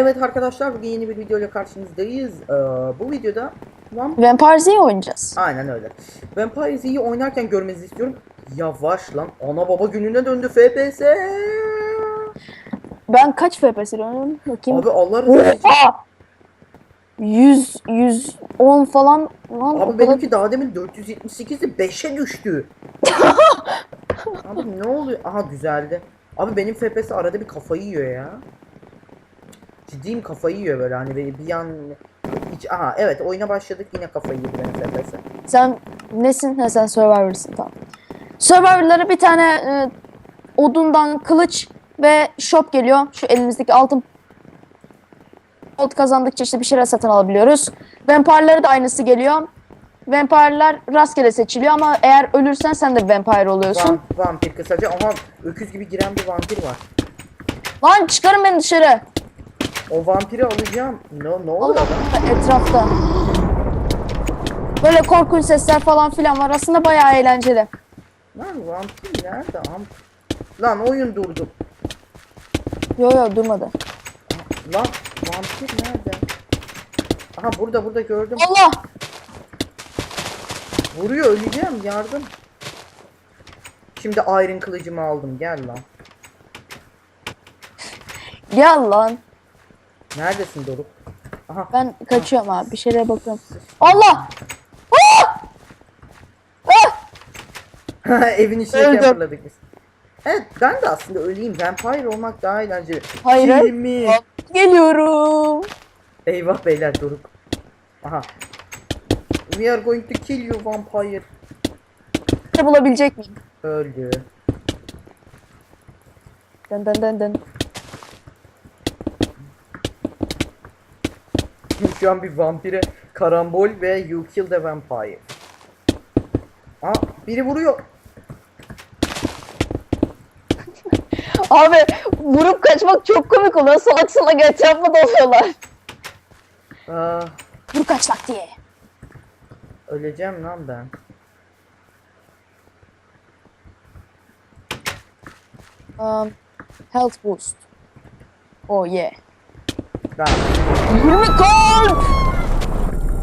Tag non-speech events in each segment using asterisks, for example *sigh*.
Evet arkadaşlar bugün yeni bir video ile karşınızdayız. Ee, bu videoda Vam- Vampire Z'yi oynayacağız. Aynen öyle. Vampire Z'yi oynarken görmenizi istiyorum. Yavaş lan. Ana baba gününe döndü FPS. Ben kaç FPS oynuyorum? Bakayım. Abi Allah. Oha! 100 110 falan lan Abi kadar- benimki daha demin 478'de 5'e düştü. *laughs* Abi ne oluyor? Aha düzeldi. Abi benim FPS arada bir kafayı yiyor ya. Ciddiyim kafayı yiyor böyle hani bir bir an hiç aha evet oyuna başladık yine kafayı yedi benim FPS. Sen nesin? Ha sen Survivor'sın tamam. Survivor'lara bir tane e, odundan kılıç ve shop geliyor. Şu elimizdeki altın gold kazandıkça işte bir şeyler satın alabiliyoruz. Vampire'lara da aynısı geliyor. Vampire'lar rastgele seçiliyor ama eğer ölürsen sen de vampire oluyorsun. Vam, vampir kısaca aha öküz gibi giren bir vampir var. Lan çıkarın beni dışarı. O vampiri alacağım. Ne ne oluyor etrafta. Böyle korkunç sesler falan filan var. Aslında bayağı eğlenceli. Lan vampir nerede? Am lan oyun durdu. Yo yo durmadı. Lan vampir nerede? Aha burada burada gördüm. Allah! Vuruyor öleceğim yardım. Şimdi Iron kılıcımı aldım gel lan. Gel lan. Neredesin Doruk? Aha Ben kaçıyorum abi. Bir şeylere bakıyorum. Allah! Ah! Ah! *laughs* evin içine Öldüm. fırladık biz. Evet ben de aslında öleyim. Vampire olmak daha eğlenceli. Hayır, hayır. Kimi? Geliyorum. Eyvah beyler Doruk. Aha. We are going to kill you vampire. Bulabilecek miyim? Öldü. Dın dın dın dın. Şu an bir vampire karambol ve you kill the vampire. Aa biri vuruyor. Abi vurup kaçmak çok komik oluyor. Salak salak etrafıma doluyorlar. Aa, Vur kaçmak diye. öleceğim lan ben. Um, health boost. Oh yeah. Ben. 20 kalp.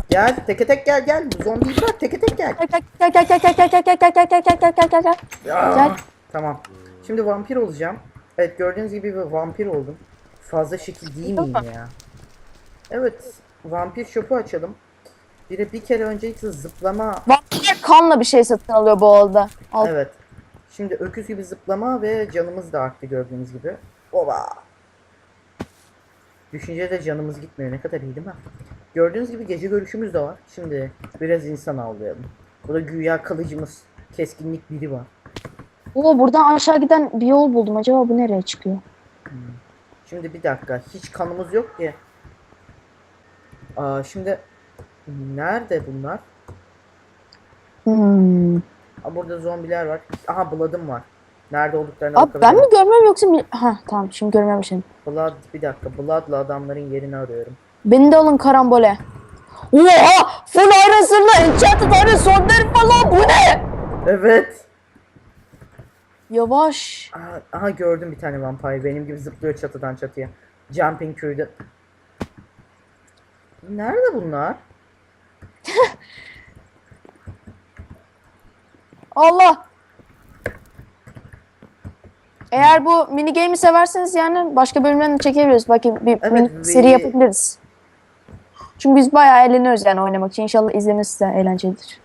Gel teke tek gel gel. Zombiyi bırak teke tek gel. Gel gel gel gel gel gel gel gel gel gel gel gel gel gel. Ya. Tamam. Şimdi vampir olacağım. Evet gördüğünüz gibi bir vampir oldum. Fazla şekil değil miyim ya? Evet. Vampir shop'u açalım. Bir de bir kere öncelikle zıplama. Vampir kanla bir şey satın alıyor bu arada. Al. Evet. Şimdi öküz gibi zıplama ve canımız da arttı gördüğünüz gibi. Oba. Düşünce de canımız gitmiyor. Ne kadar iyi değil mi? Gördüğünüz gibi gece görüşümüz de var. Şimdi biraz insan avlayalım. Burada güya kalıcımız. Keskinlik biri var. Oo buradan aşağı giden bir yol buldum. Acaba bu nereye çıkıyor? Şimdi bir dakika. Hiç kanımız yok ki. Aa, şimdi nerede bunlar? Hmm. Aa, burada zombiler var. Aha Blood'ım var. Nerede olduklarına Abi ben mi görmüyorum yoksa mi... Ha tamam şimdi görmemişim. Blood bir dakika. Blood'la adamların yerini arıyorum. Beni de alın karambole. Oha! Full iron zırhlı enchanted iron swordları falan bu ne? Evet. Yavaş. Aha, aha gördüm bir tane vampire. Benim gibi zıplıyor çatıdan çatıya. Jumping köyde. Nerede bunlar? *laughs* Allah. Eğer bu mini game'i severseniz yani başka bölümlerini çekebiliriz. Bakın bir Evet, mini ve- seri yapabiliriz. Çünkü biz bayağı eğleniyoruz yani oynamak için. İnşallah izlemesi de eğlencelidir.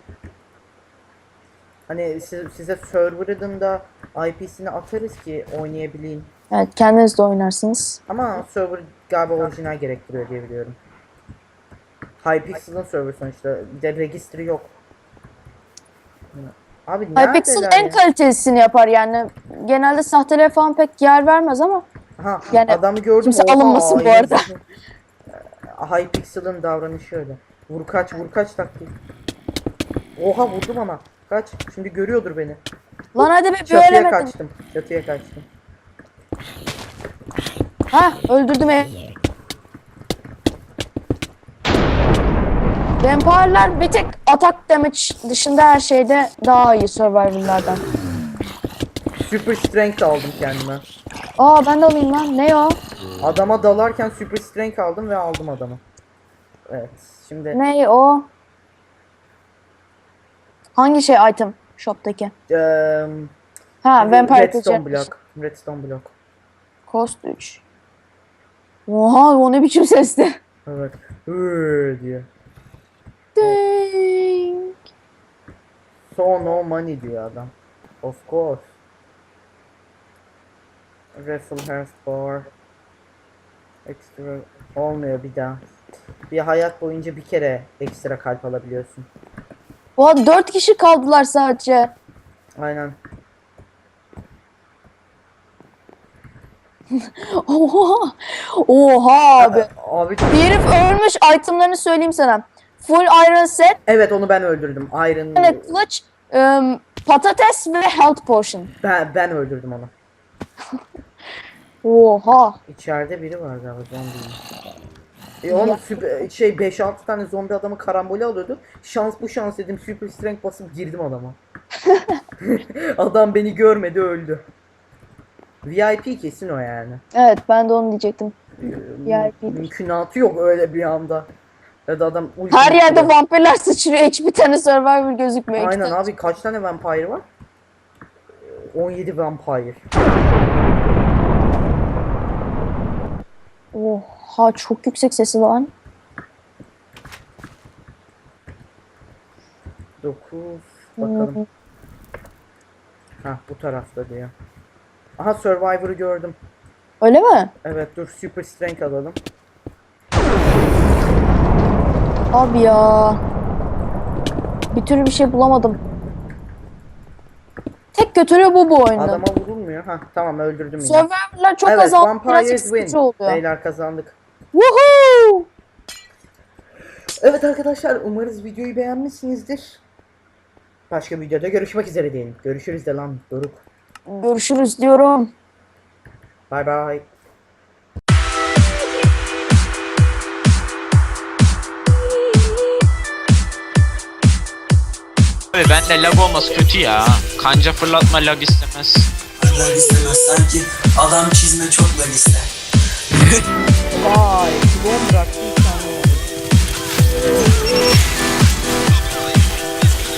Hani siz, size server'ın da IP'sini atarız ki oynayabileyim. Evet kendiniz de oynarsınız. Ama server galiba orijinal gerektiriyor diye biliyorum. Hypixel'ın server sonuçta. Bir de registry yok. Abi Hypixel en ya? kalitesini yapar yani. Genelde sahteler falan pek yer vermez ama. Aha, Yani adamı gördüm. kimse Oha, alınmasın bu arada. *laughs* Ee, Hypixel'ın davranışı öyle. Vur kaç, vur kaç taktiği. Oha vurdum ama. Kaç. Şimdi görüyordur beni. Lan hadi be bir Çatıya ölemedin. kaçtım. Çatıya kaçtım. Ha öldürdüm ev. Vampire'lar bir tek atak damage dışında her şeyde daha iyi Survivor'lardan. Super strength aldım kendime. Aa ben de alayım lan. Ne o? Adama dalarken super strength aldım ve aldım adamı. Evet. Şimdi Ne o? Hangi şey item shop'taki? eee Ha Vampire redstone Redstone block. Redstone block. Cost 3. Oha o ne biçim sesti. Evet. Hıı diyor. Ding. So no money diyor adam. Of course. Raffle health bar. Extra olmuyor bir daha. Bir hayat boyunca bir kere ekstra kalp alabiliyorsun. Oha 4 kişi kaldılar sadece. Aynen. *laughs* Oha. Oha abi. Abi Bir herif ölmüş itemlerini söyleyeyim sana. Full iron set, evet onu ben öldürdüm. Iron clutch, ım, patates ve health potion. ben, ben öldürdüm onu. *laughs* Oha. İçeride biri var galiba zombi. E onu süper, şey 5-6 tane zombi adamı karambole alıyordu. Şans bu şans dedim super strength basıp girdim adama. *laughs* Adam beni görmedi öldü. VIP kesin o yani. Evet ben de onu diyecektim. Ee, VIP'dir. Mümkünatı yok öyle bir anda. Ya da adam Her yerde atıyor. vampirler sıçrıyor. Hiçbir tane survivor gözükmüyor. Aynen abi kaç tane vampire var? Ee, 17 vampire. Oha çok yüksek sesi lan. 9 bakalım. Hmm. Ha bu tarafta diyor. Aha Survivor'ı gördüm. Öyle mi? Evet dur super strength alalım. Abi ya. Bir türlü bir şey bulamadım. Tek götürüyor bu bu oyunda. Adama vurulmuyor. Ha tamam öldürdüm yine. Survivor'lar çok evet azaldı. Vampires Birazcık win. oluyor. Beyler kazandık. Woohoo! Evet arkadaşlar umarız videoyu beğenmişsinizdir. Başka videoda görüşmek üzere diyelim. Görüşürüz de lan Doruk. Görüşürüz diyorum. Bay bay. Abi bende lag olması kötü ya. Kanca fırlatma lag istemez. Lag istemez sanki adam çizme çok lag ister. Vay. Tane.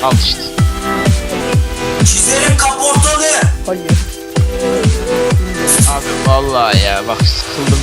Al işte. Çizerim kaportalı. Hayır. Abi vallahi ya bak sıkıldım.